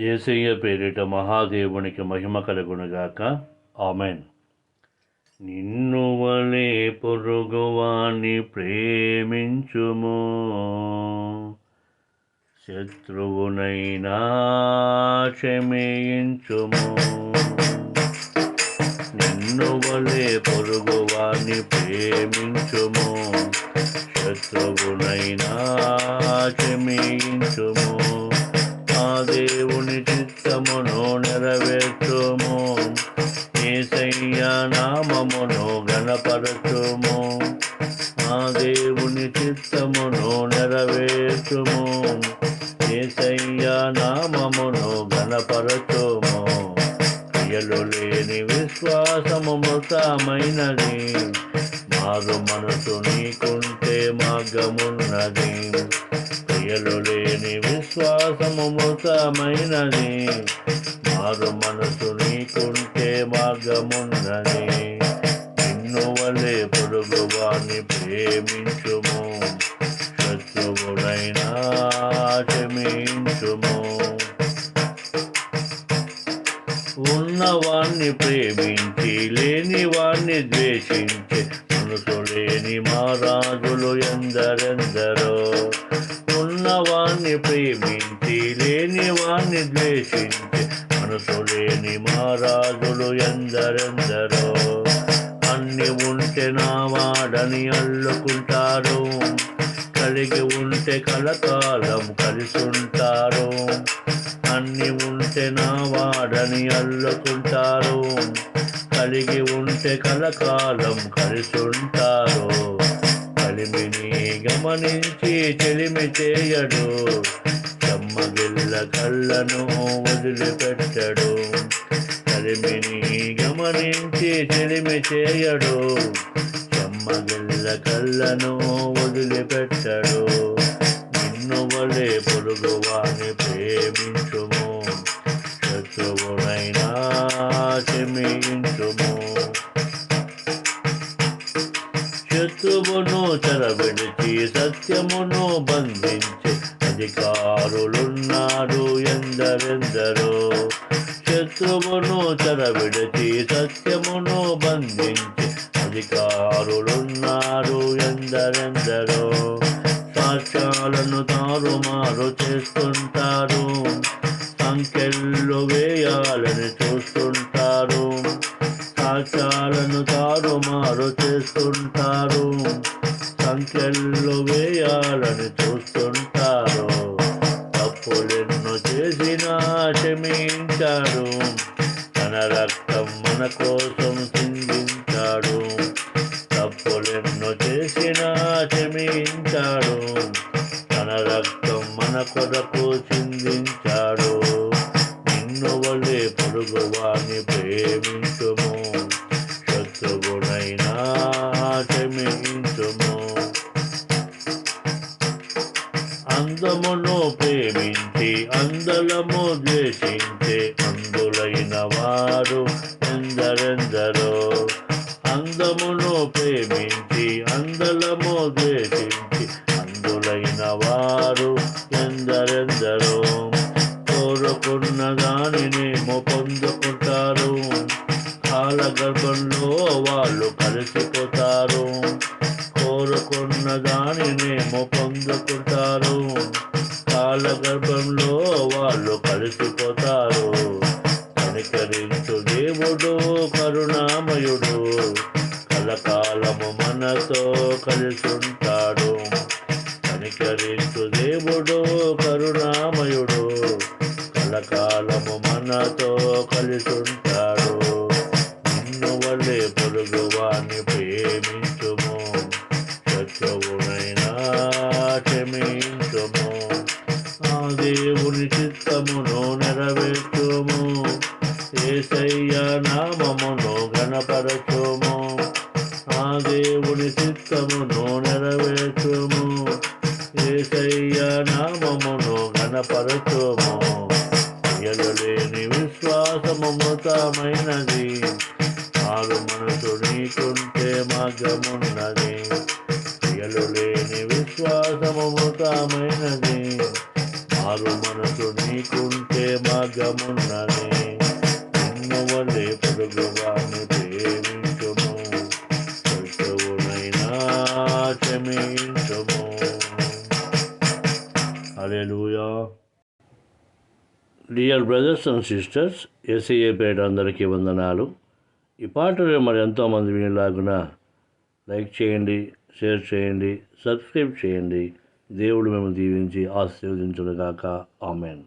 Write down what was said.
ఏసయ్య పేరిట మహాదేవునికి మహిమ కలుగునుగాక. ఆమెన్. నిన్ను వలే పొరుగువాన్ని ప్రేమించుము. శత్రువునైనా క్షమించుము. నిన్ను వలే పొరుగువాన్ని ప్రేమించుము. శత్రువునైనా క్షమించుము. దేవుని చిత్తమును నెరవేర్చుము. ఏసయ్య నామమును గణపరచుము. ఆ దేవుని చిత్తమును నెరవేర్చుము. ఏసయ్య నామమును గణపరచుము. క్రియలు లేని విశ్వాసము మృతమైనది. మారు మనసు నీకుంటే మార్గమున్నది. క్రియలు లేని విశ్వాసము మృతమైనది మారు మనసు నీకుంటే మార్గమున్నది నిన్ను వలె పొరుగువాన్ని ప్రేమించుము. శత్రువుడైనా క్షమించుము. ఉన్నవాణ్ణి ప్రేమించి లేని వాణ్ణి ద్వేషించి మనసు లేని మహారాజులు ఎందరెందరో. ఉన్నవాణ్ణి ప్రేమించి లేని వాణ్ణి ద్వేషించి మనసు లేని మహారాజులు ఎందరెందరో. అన్ని ఉంటే నా వాడని అల్లుకుంటారు. కలిగి ఉంటే కలకాలం కలిసుంటారు. అన్ని ఉంటే నా వాడని అల్లుకుంటారు. కలిగి ఉంటే కలకాలం కలిసుంటారు. గమనించి చెలిమి చేయడు. చెమ్మగిల్ల కళ్ళను వదిలిపెట్టడు. కలిమిని గమనించి చెలిమి చేయడు. చెమ్మగిల్ల కళ్ళను వదిలిపెట్టడు. నిన్ను వలే పొరుగువాని ప్రేమించుము. శత్రువునైనా క్షమించుము. శత్రువును చెరబెడిచి సత్యమును బంధించి అధికారులున్నారు ఎందరెందరో. శత్రువును చెరబెడిచి సత్యమును బంధించి అధికారులున్నారు ఎందరెందరో. సాక్ష్యాలను తారుమారు చేస్తుంటారు సంఖ్యలు వేయాలని చూస్తుంటారు. తప్పులెన్నో చేసినా క్షమించాడు. తన రక్తం మన కోసం సిందించాడు తప్పులెన్నో చేసినా క్షమించాడు. తన రక్తం మన కొరకు చిందించాడు. నిన్ను వల్లే పొరుగువా అందమును ప్రేమించి అందలము ద్వేషించే అందులైన వారు ఎందరెందరో. అందమును ప్రేమించి అందలము ద్వేషించి అందులైన వారు ఎందరెందరో. కోరుకున్న దానినేమో పొందుకుంటారు. కాలగర్భంలో వాళ్ళు కలిసిపోతారు. కోరుకున్న దానినేమో పొందుకుంటారు గర్భంలో వాళ్ళు కలిసిపోతారు. కనికరించు దేవుడు కరుణామయుడు. కలకాలము మనతో కలిసుంటాడు. కనికరించు దేవుడు కరుణామయుడు. కలకాలము మనతో కలిసుంటాడు. దేవుని చిత్తమును నెరవేర్చుము. ఏసయ్య నామమును గణపరచుము ఆ దేవుని చిత్తమును నెరవేర్చుము. ఏసయ్య నామమును గణపరచుము ఎలలేని విశ్వాసము మృతమైనది ఆరు మనసు నీకుంటే మార్గమున్నది. క్రియలు విశ్వాసము మృతమైనది మారు మనసు నీకుంటే మార్గమున్నని. నిన్ను వల్లే పొరుగువాన్ని ప్రేమించుము. శత్రువునైనా క్షమించుము. Hallelujah dear brothers and sisters S A Peta అందరికీ వందనాలు. ఈ పాటలు మరి ఎంతోమంది వినేలాగున లైక్ చేయండి షేర్ చేయండి సబ్స్క్రైబ్ చేయండి. దేవుడు మేము దీవించి ఆశీర్వదించునుగాక. ఆమెన్.